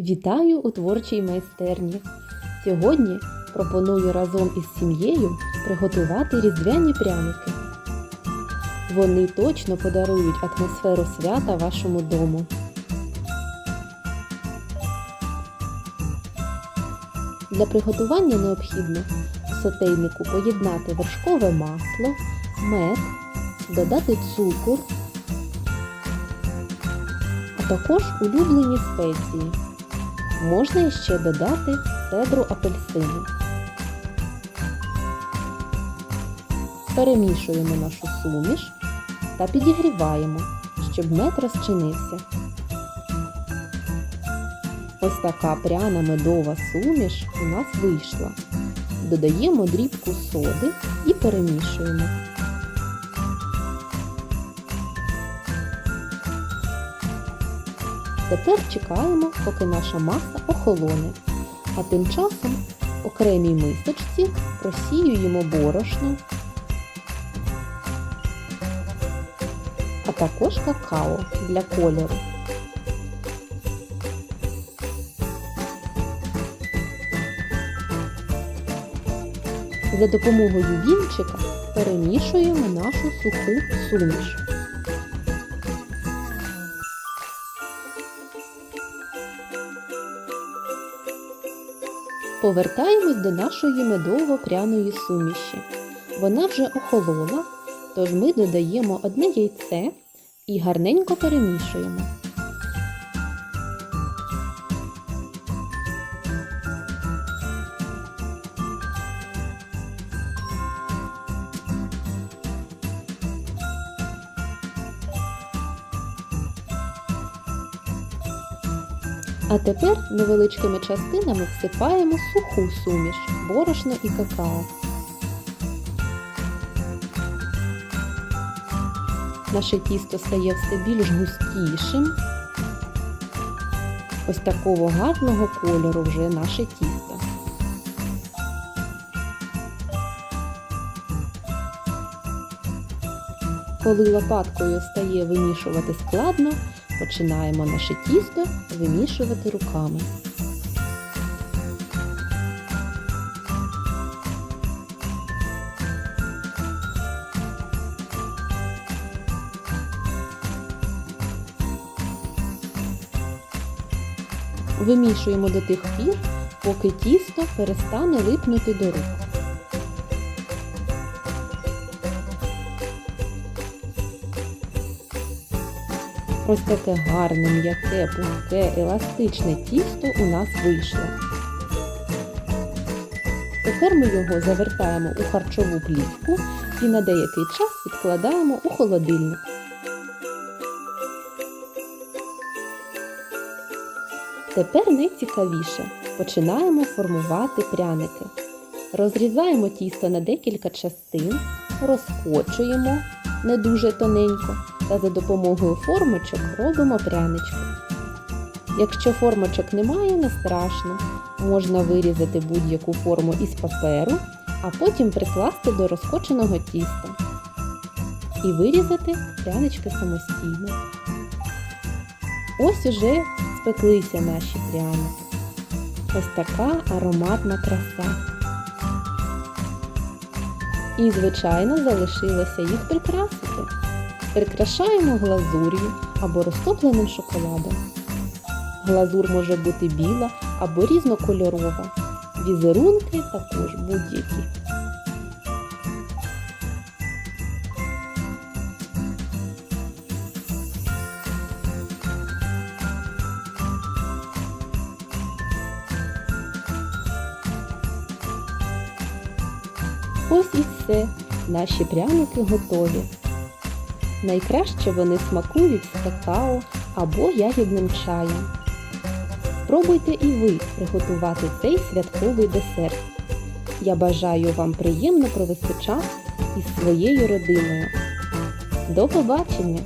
Вітаю у творчій майстерні. Сьогодні пропоную разом із сім'єю приготувати різдвяні пряники. Вони точно подарують атмосферу свята вашому дому. Для приготування необхідно в сотейнику поєднати вершкове масло, мед, додати цукор, а також улюблені спеції. Можна іще додати цедру апельсину. Перемішуємо нашу суміш та підігріваємо, щоб мед розчинився. Ось така пряна медова суміш у нас вийшла. Додаємо дрібку соди і перемішуємо. Тепер чекаємо, поки наша маса охолоне, а тим часом в окремій мисочці просіюємо борошно, а також какао для кольору. За допомогою вінчика перемішуємо нашу суху суміш. Повертаємось до нашої медово-пряної суміші. Вона вже охолола, тож ми додаємо одне яйце і гарненько перемішуємо. А тепер невеличкими частинами всипаємо суху суміш, борошно і какао. Наше тісто стає все більш густішим. Ось такого гарного кольору вже наше тісто. Коли лопаткою стає вимішувати складно, починаємо наше тісто вимішувати руками. Вимішуємо до тих пір, поки тісто перестане липнути до рук. Ось таке гарне, м'яке, пухке, еластичне тісто у нас вийшло. Тепер ми його завертаємо у харчову плівку і на деякий час відкладаємо у холодильник. Тепер найцікавіше. Починаємо формувати пряники. Розрізаємо тісто на декілька частин, розкочуємо не дуже тоненько та за допомогою формочок робимо прянички. Якщо формочок немає, не страшно. Можна вирізати будь-яку форму із паперу, а потім прикласти до розкоченого тіста і вирізати прянички самостійно. Ось уже спеклися наші пряники. Ось така ароматна краса. І, звичайно, залишилося їх прикрасити. Прикрашаємо глазур'ю або розтопленим шоколадом. Глазур може бути біла або різнокольорова. Візерунки також будь-які. Ось і все. Наші пряники готові. Найкраще вони смакують з какао або ягідним чаєм. Спробуйте і ви приготувати цей святковий десерт. Я бажаю вам приємно провести час із своєю родиною. До побачення!